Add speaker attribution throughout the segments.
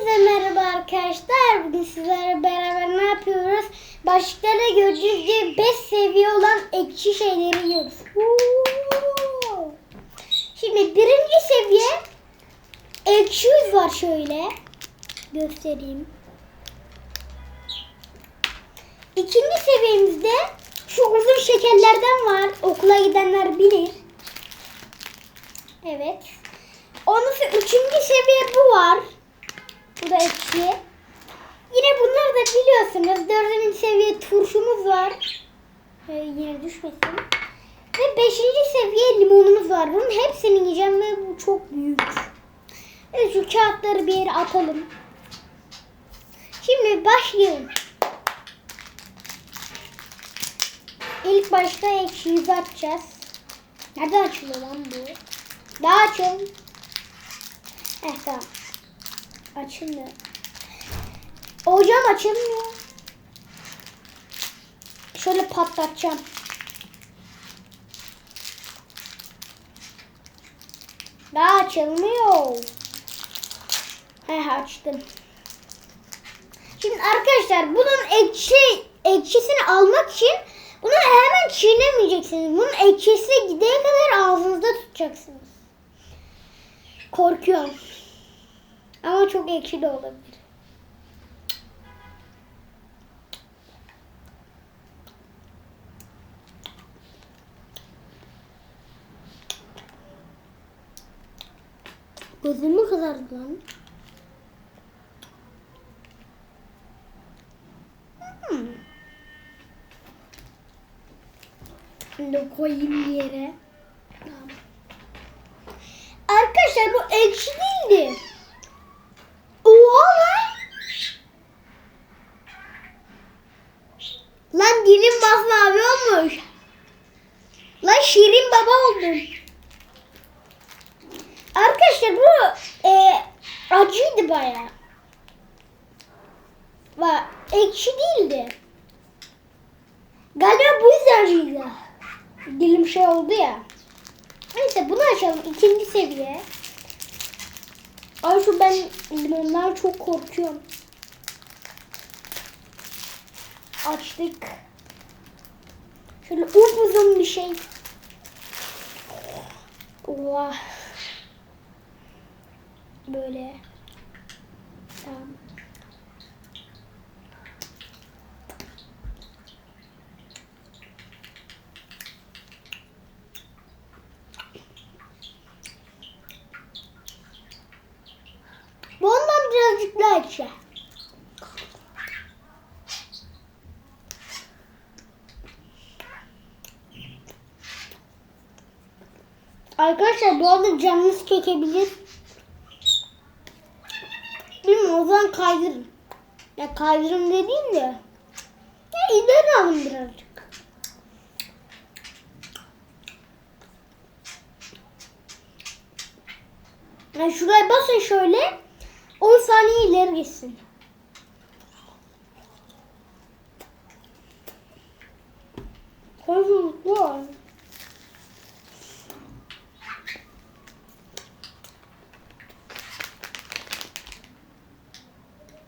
Speaker 1: Hepinize merhaba arkadaşlar. Bugün sizlerle beraber ne yapıyoruz? Başlıklarda gördüğünüz gibi 5 seviye olan ekşi şeyleri yiyoruz. Şimdi birinci seviye ekşi var şöyle. Göstereyim. İkinci seviyemizde şu uzun şekerlerden var. Okula gidenler bilir. Evet. Sonra üçüncü seviye bu var. Bu da ekşi. Yine bunları da biliyorsunuz. Dördüncü seviye turşumuz var. Ee, yine düşmesin. Ve beşinci seviye limonumuz var. Bunun hepsini yiyeceğim ve bu çok büyük. Evet şu kağıtları bir yere atalım. Şimdi başlayalım. İlk başta ekşiyi açacağız. Nereden açılıyor lan bu? Daha açın. Eh tamam. Açılmıyor. Hocam açılmıyor. Şöyle patlatacağım. Daha açılmıyor. Heh açtım. Şimdi arkadaşlar bunun ekşi ekşisini almak için bunu hemen çiğnemeyeceksiniz. Bunun ekşisi gidene kadar ağzınızda tutacaksınız. Korkuyorum. Ama çok ekşi de olabilir. Gözümü kızardı lan. Hmm. Şimdi koyayım yere. Arkadaşlar bu ekşi değildi. Oha lan. Dilim masmavi olmuş. Lan şirin baba oldum. Arkadaşlar bu e, acıydı baya. Bak ekşi değildi. Galiba bu yüzden acıydı. Dilim şey oldu ya. Neyse bunu açalım. İkinci seviye. Ay şu ben limondan çok korkuyorum. Açtık. Şöyle upuzun bir şey. Oha. Böyle. Tamam. Bu ondan birazcık daha ekşi. Arkadaşlar bu arada canınız çekebilir. Bilmiyorum o zaman kaydırın. Ya kaydırın dediğim de. Ya ileri alın birazcık. Ya şuraya basın şöyle. 10 saniye ileri gitsin.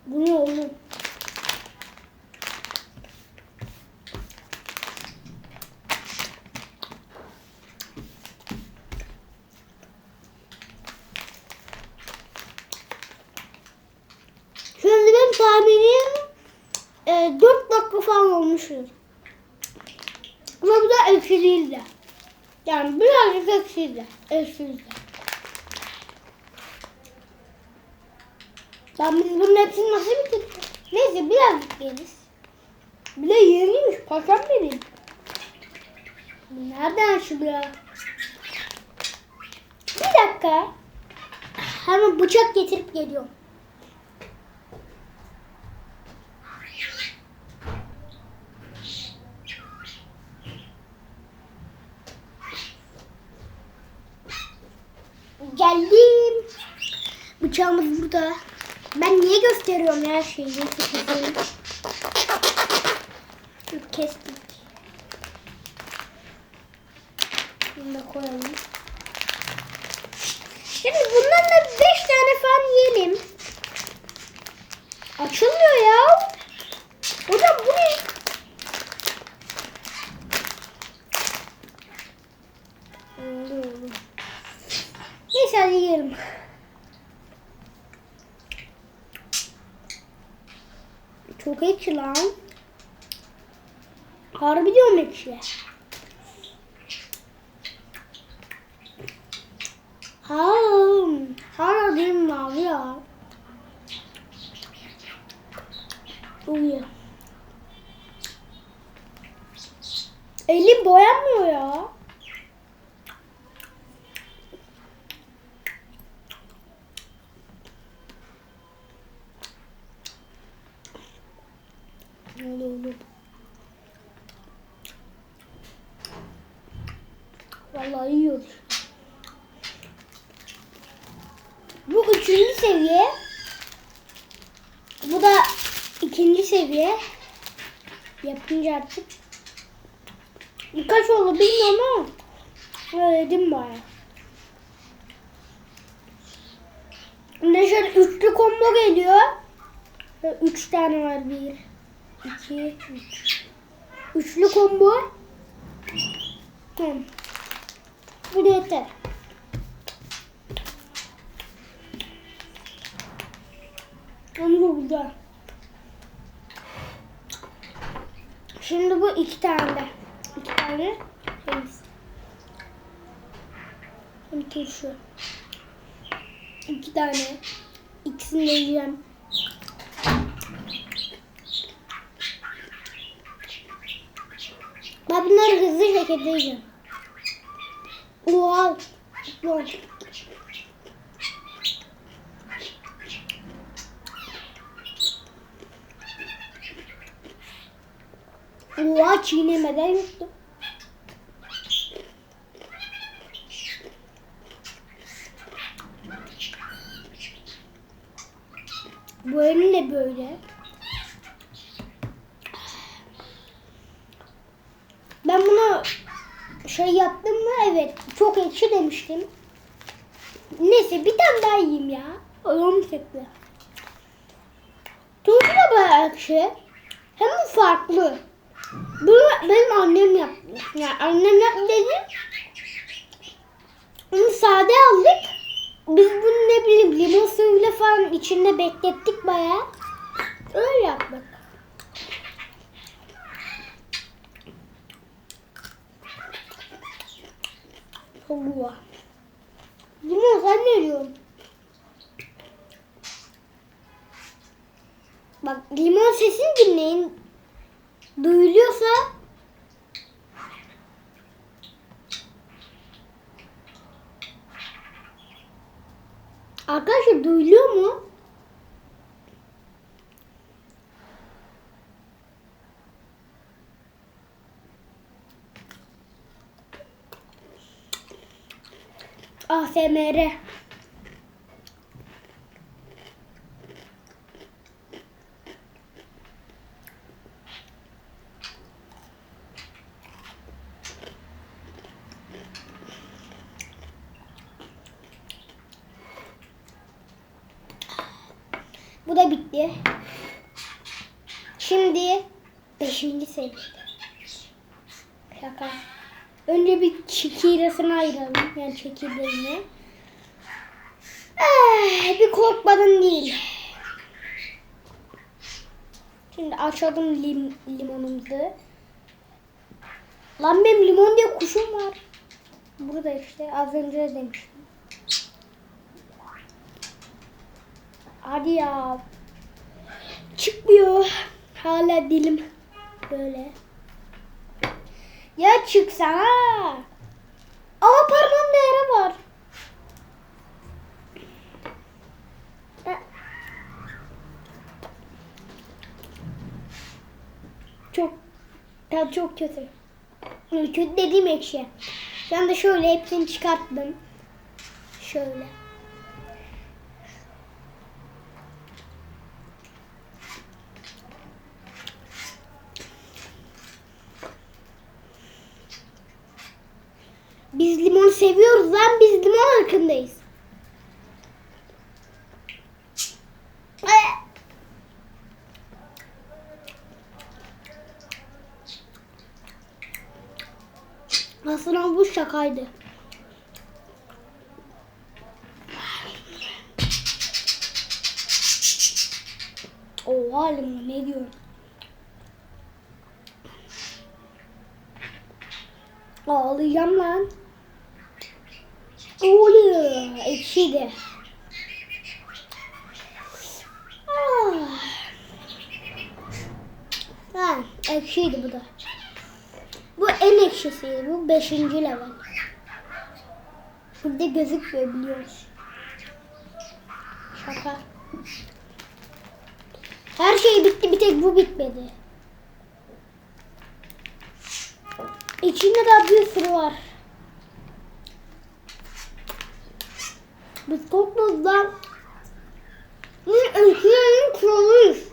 Speaker 1: Bu ne oğlum? Şimdi benim tahminim e, 4 dakika falan olmuştur. Ama bu da ekşi değildi. Yani birazcık ekşiydi. Ekşiydi. Ben biz bunun hepsini nasıl bitirdik? Neyse birazcık yeriz. Bir de yeniymiş paşam benim. Nereden açılıyor? Bir dakika. Hemen bıçak getirip geliyorum. Geldim. Bıçağımız burada. Ben niye gösteriyorum ya şeyi? Kestik. Bunu da koyalım. Şimdi bundan da 5 tane falan yiyelim. Açılmıyor ya. Hocam bu ne? Neyse hadi yiyelim. Ekşi lan. Harbi diyorum ekşi. Ha, hala değil mavi ya. Uyuyor. Elim boyanmıyor ya. Ne oldu? Vallahi yiyoruz. Bu üçüncü seviye. Bu da ikinci seviye. Yapınca artık. Kaç oldu bilmiyorum ama öğrendim baya. Ne şöyle üçlü combo geliyor. Üç tane var. Bir, iki, üç. Üçlü combo. Tamam. Bu da yeter. Ama bu güzel. Şimdi bu iki tane. İki tane şeyimiz. Hem turşu. İki tane. İkisini de yiyeceğim. Ben bunları hızlı yiyeceğim. Wow. Wow. Oha çiğnemeden yuttum. Bu elim de böyle. Ben bunu şey yaptım mı? Evet. Çok ekşi demiştim. Neyse bir tane daha yiyeyim ya. Onu çekti. Tuzlu da bayağı ekşi. Hem farklı. Bunu benim annem yaptı. Yani annem yaptı dedi. Onu sade aldık. Biz bunu ne bileyim limon suyuyla falan içinde beklettik bayağı. Öyle yaptık. Allah. Limon sen? Bak limon sesini dinleyin. Duyuluyorsa Arkadaşlar duyuluyor mu? ASMR. Bu da bitti. Şimdi beşinci seviye. Şaka. Önce bir çekirdesini ayıralım. Yani çekirdeğini. Eh, bir korkmadım değil. Şimdi açalım lim, limonumuzu. Lan benim limon diye kuşum var. Burada işte az önce de demiştim. Hadi ya. Çıkmıyor. Hala dilim böyle. Ya çıksana. Ama parmağımda yara var. Ha. Çok tadı çok kötü. Kötü dediğim ekşi. Ben de şöyle hepsini çıkarttım. Şöyle. zaman biz limon hakkındayız. Aslında bu şakaydı. Oha limon ne diyorum. Ağlayacağım lan. Oluyor. Ekşiydi. Ah. Ha, ekşiydi bu da. Bu en ekşisiydi. Bu beşinci level. Burada gözükmüyor biliyoruz. Şaka. Her şey bitti bir tek bu bitmedi. İçinde daha bir sürü var. Biz topladılar. Biz ülkenin kralıyız.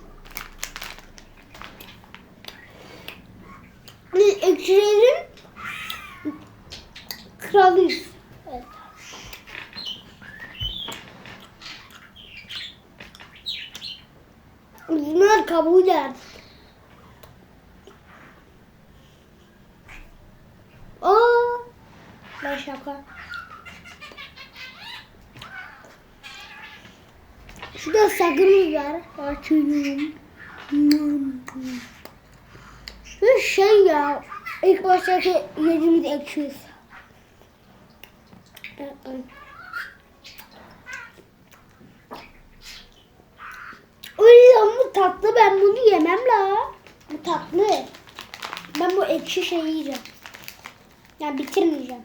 Speaker 1: Biz ekşilerin kralıyız. Evet. Bunlar kabul eder. Aa, ben şaka. Sakın var. Açıyorum. Bir şey ya. İlk baştaki yediğimiz ekşiyiz. Ulan bu tatlı ben bunu yemem la. Bu tatlı. Ben bu ekşi şeyi yiyeceğim. Yani bitirmeyeceğim.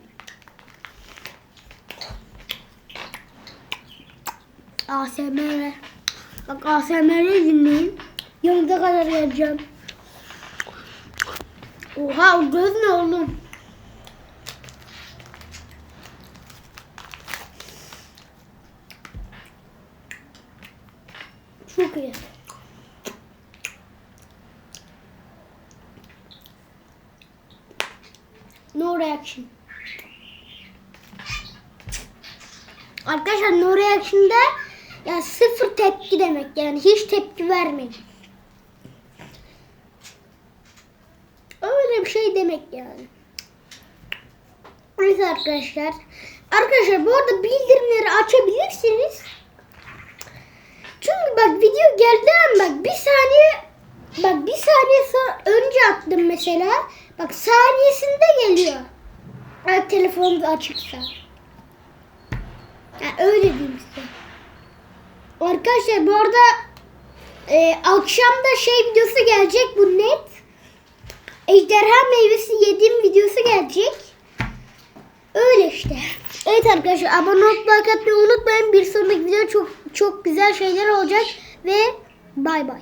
Speaker 1: ASMR. Bak ASMR'i dinleyin. Yanınıza kadar geleceğim. Oha o göz ne oğlum? Çok iyi. No reaction. Arkadaşlar no reaction'da yani sıfır tepki demek yani hiç tepki vermeyin. Öyle bir şey demek yani. Evet arkadaşlar. Arkadaşlar bu arada bildirimleri açabilirsiniz. Çünkü bak video geldi ama bak bir saniye bak bir saniye önce attım mesela. Bak saniyesinde geliyor. Eğer telefonunuz açıksa. Yani öyle diyeyim size. Arkadaşlar bu arada e, akşam şey videosu gelecek bu net. Ejderha meyvesi yediğim videosu gelecek. Öyle işte. Evet arkadaşlar abone olup like unutmayın. Bir sonraki video çok çok güzel şeyler olacak ve bay bay.